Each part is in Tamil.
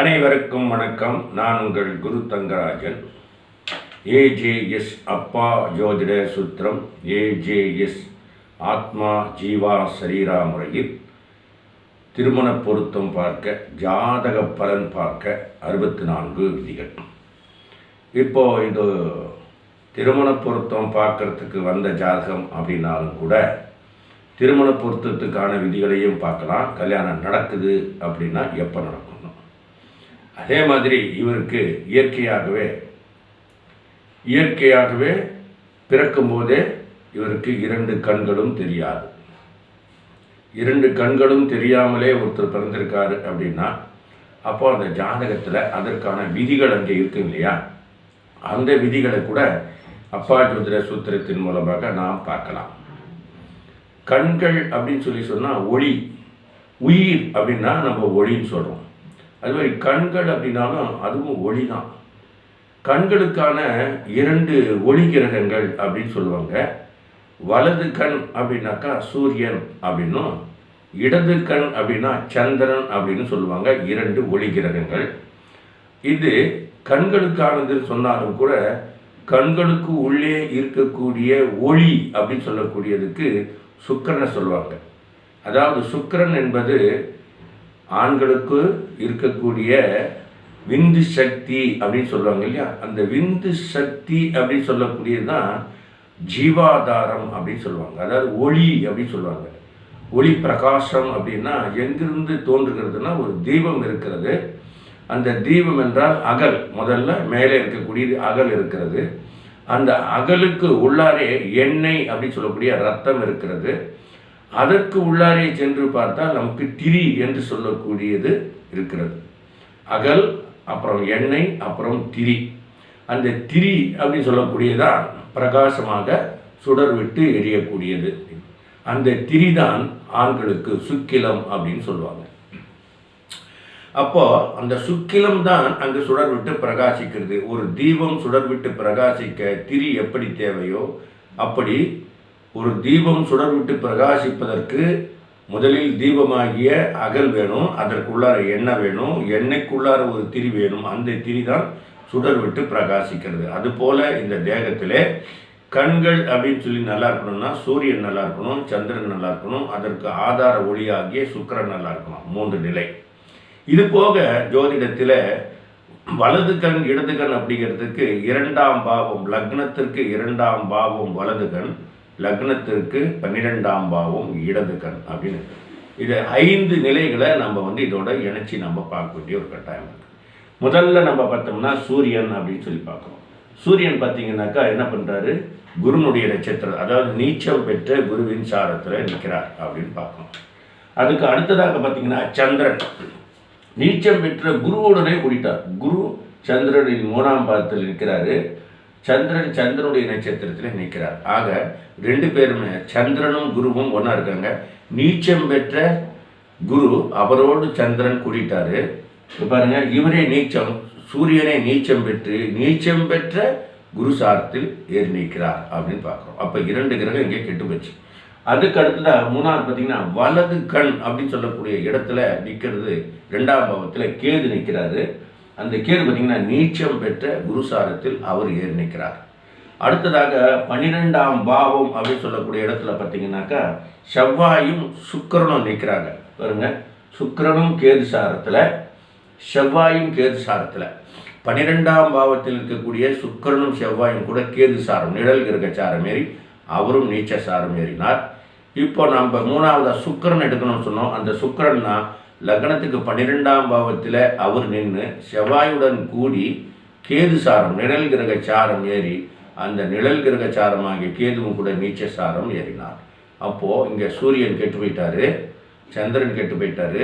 அனைவருக்கும் வணக்கம். நான் உங்கள் குரு தங்கராஜன். ஏஜேஎஸ் அப்பா ஜோதிட சுத்திரம். ஏஜேஎஸ் ஆத்மா ஜீவா சரீரா முறையில் திருமண பொருத்தம் பார்க்க ஜாதக பலன் பார்க்க அறுபத்தி நான்கு விதிகள். இப்போ இது திருமண பொருத்தம் பார்க்கறதுக்கு வந்த ஜாதகம் அப்படின்னாலும் கூட திருமண பொருத்தத்துக்கான விதிகளையும் பார்க்கலாம். கல்யாணம் நடக்குது அப்படின்னா எப்போ நடக்கும்? அதே மாதிரி இவருக்கு இயற்கையாகவே இயற்கையாகவே பிறக்கும்போதே இவருக்கு இரண்டு கண்களும் தெரியாது. இரண்டு கண்களும் தெரியாமலே ஒருத்தர் பிறந்திருக்காரு அப்படின்னா அப்போ அந்த ஜாதகத்தில் அதற்கான விதிகள் அங்கே இருக்கும் இல்லையா? அந்த விதிகளை கூட அப்பா ஜோதிட சூத்திரத்தின் மூலமாக நாம் பார்க்கலாம். கண்கள் அப்படின்னு சொல்லி சொன்னால் ஒளி உயிர் அப்படின்னா நம்ம ஒளின்னு சொல்கிறோம் அது மாதிரி கண்கள் அப்படின்னாலும் அதுவும் ஒளி தான் கண்களுக்கான இரண்டு ஒளி கிரகங்கள் அப்படின்னு சொல்லுவாங்க. வலது கண் அப்படின்னாக்கா சூரியன் அப்படின்னும் இடது கண் அப்படின்னா சந்திரன் அப்படின்னு சொல்லுவாங்க இரண்டு ஒளி கிரகங்கள். இது கண்களுக்கானது சொன்னாலும் கூட கண்களுக்கு உள்ளே இருக்கக்கூடிய ஒளி அப்படின்னு சொல்லக்கூடியதுக்கு சுக்கிரனை சொல்லுவாங்க. அதாவது சுக்கிரன் என்பது ஆண்களுக்கு இருக்கக்கூடிய விந்து சக்தி அப்படின்னு சொல்லுவாங்க இல்லையா? அந்த விந்து சக்தி அப்படின்னு சொல்லக்கூடியது தான் ஜீவாதாரம் அப்படின்னு சொல்லுவாங்க. அதாவது ஒளி அப்படின்னு சொல்லுவாங்க. ஒளி பிரகாசம் அப்படின்னா எங்கிருந்து தோன்றுகிறதுனா ஒரு தீபம் இருக்கிறது. அந்த தீபம் என்றால் அகல். முதல்ல மேலே இருக்கக்கூடியது அகல் இருக்கிறது. அந்த அகலுக்கு உள்ளாரே எண்ணெய் அப்படின்னு சொல்லக்கூடிய ரத்தம் இருக்கிறது. அதற்கு உள்ளாரே சென்று பார்த்தால் நமக்கு திரி என்று சொல்லக்கூடியது இருக்கிறது. அகல் அப்புறம் எண்ணெய் அப்புறம் திரி. அந்த திரி அப்படின்னு சொல்லக்கூடியதான் பிரகாசமாக சுடர் விட்டு எரியக்கூடியது. அந்த திரி தான் ஆண்களுக்கு சுக்கிலம் அப்படின்னு சொல்லுவாங்க. அப்போ அந்த சுக்கிலம் தான் அங்கு சுடர் விட்டு பிரகாசிக்கிறது. ஒரு தீபம் சுடர் விட்டு பிரகாசிக்க திரி எப்படி தேவையோ அப்படி ஒரு தீபம் சுடர் விட்டு பிரகாசிப்பதற்கு முதலில் தீபமாகிய அகல் வேணும் அதற்குள்ளார எண்ணெய் வேணும் எண்ணெய்க்குள்ளார ஒரு திரி வேணும் அந்த திரி தான் சுடர் விட்டு பிரகாசிக்கிறது. அதுபோல இந்த தேகத்திலே கண்கள் அப்படின்னு சொல்லி நல்லா இருக்கணும்னா சூரியன் நல்லா இருக்கணும் சந்திரன் நல்லா இருக்கணும் அதற்கு ஆதார ஒளியாகிய சுக்கிரன் நல்லா இருக்கணும். மூன்று நிலை. இது போக ஜோதிடத்தில் வலது கண் இடது கண் அப்படிங்கிறதுக்கு இரண்டாம் பாவம் லக்னத்திற்கு இரண்டாம் பாவம் வலது கண் லக்னத்திற்கு பன்னிரெண்டாம் பாவம் இடது கண் அப்படின்னு இருக்கு. இது ஐந்து நிலைகளை நம்ம வந்து இதோட இணைச்சி நம்ம பார்க்க வேண்டிய ஒரு கட்டாயம் இருக்குது முதல்ல நம்ம பார்த்தோம்னா சூரியன் அப்படின்னு சொல்லி பார்க்குறோம். சூரியன் பார்த்தீங்கன்னாக்கா என்ன பண்ணுறாரு குருனுடைய நட்சத்திரம் அதாவது நீச்சம் பெற்ற குருவின் சாரத்தில் நிற்கிறார் அப்படின்னு பார்க்கணும் அதுக்கு அடுத்ததாக பார்த்தீங்கன்னா சந்திரன். நீச்சம் பெற்ற குருவுடனே கூடிட்டார். குரு சந்திரனின் மூணாம் பாதத்தில் நிற்கிறாரு. சந்திரன் சந்திரனுடைய நட்சத்திரத்தில் நிற்கிறார் ஆக ரெண்டு பேருமே சந்திரனும் குருவும் ஒன்றா இருக்காங்க. நீச்சம் பெற்ற குரு அவரோடு சந்திரன் கூடிட்டாரு. பாருங்க இவரே நீச்சம் சூரியனே நீச்சம் பெற்று நீச்சம் பெற்ற குரு சாரத்தில் ஏறி நிற்கிறார் அப்படின்னு பார்க்குறோம். அப்போ இரண்டு கிரகம் இங்கே கெட்டு போச்சு. அதுக்கு அடுத்ததாக மூணாவது பார்த்தீங்கன்னா வலது கண் அப்படின்னு சொல்லக்கூடிய இடத்துல நிற்கிறது ரெண்டாம் பாவத்தில் கேது நிற்கிறாரு அந்த கேது பார்த்தீங்கன்னா நீச்சம் பெற்ற குருசாரத்தில் அவர் ஏறி நிற்கிறார். அடுத்ததாக பன்னிரெண்டாம் பாவம் அப்படின்னு சொல்லக்கூடிய இடத்துல பார்த்தீங்கன்னாக்கா செவ்வாயும் சுக்கரனும் நிற்கிறாங்க. பாருங்க சுக்கரனும் கேது சாரத்தில் செவ்வாயும் கேது சாரத்தில். பன்னிரெண்டாம் பாவத்தில் இருக்கக்கூடிய சுக்கிரனும் செவ்வாயும் கூட கேது சாரம் நிழல் கிரக சாரம் ஏறி அவரும் நீச்ச சாரம் ஏறினார். இப்போ நம்ம மூணாவதாக சுக்கரன் எடுக்கணும்னு சொன்னோம். அந்த சுக்கரன்னா லக்னத்துக்கு பன்னிரெண்டாம் பாவத்தில் அவர் நின்று செவ்வாயுடன் கூடி கேது சாரம் நிழல் கிரக சாரம் ஏறி அந்த நிழல் கிரக சாரமாகிய கேதுவும் கூட நீச்ச சாரம் ஏறினார். அப்போது இங்கே சூரியன் கெட்டு போயிட்டாரு சந்திரன் கெட்டு போயிட்டாரு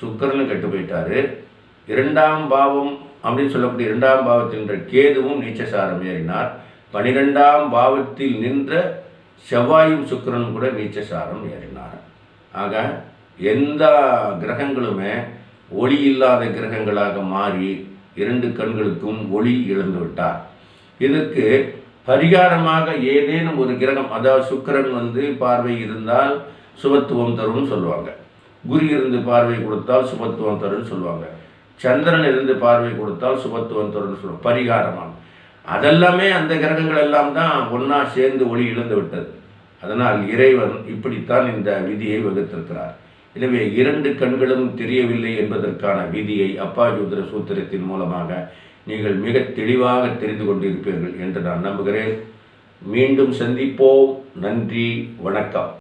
சுக்கரனும் கெட்டு போயிட்டாரு. இரண்டாம் பாவம் அப்படின்னு சொல்லக்கூடிய இரண்டாம் பாவத்தில் நின்ற கேதுவும் நீச்சசாரம் ஏறினார். பனிரெண்டாம் பாவத்தில் நின்ற செவ்வாயும் சுக்கரனும் கூட நீச்சசாரம் ஏறினார். ஆக எந்த கிரகங்களுமே ஒளி இல்லாத கிரகங்களாக மாறி இரண்டு கண்களுக்கும் ஒளி இழந்து விட்டார். இதற்கு பரிகாரமாக ஏதேனும் ஒரு கிரகம் அதாவது சுக்கிரன் வந்து பார்வை இருந்தால் சுபத்துவம் தரும்னு சொல்லுவாங்க. குரு இருந்து பார்வை கொடுத்தால் சுபத்துவம் தரும்னு சொல்லுவாங்க. சந்திரன் இருந்து பார்வை கொடுத்தால் சுபத்துவம் தரும்னு சொல்லும் பரிகாரமாக அதெல்லாமே அந்த கிரகங்கள் எல்லாம் தான் ஒன்றா சேர்ந்து ஒளி இழந்து விட்டது. அதனால் இறைவன் இப்படித்தான் இந்த விதியை வகுத்திருக்கிறார். எனவே இரண்டு கண்களும் தெரியவில்லை என்பதற்கான விதியை அப்பாஜூத்திர சூத்திரத்தின் மூலமாக நீங்கள் மிக தெளிவாக தெரிந்து கொண்டிருப்பீர்கள் என்று நான் நம்புகிறேன். மீண்டும் சந்திப்போம். நன்றி. வணக்கம்.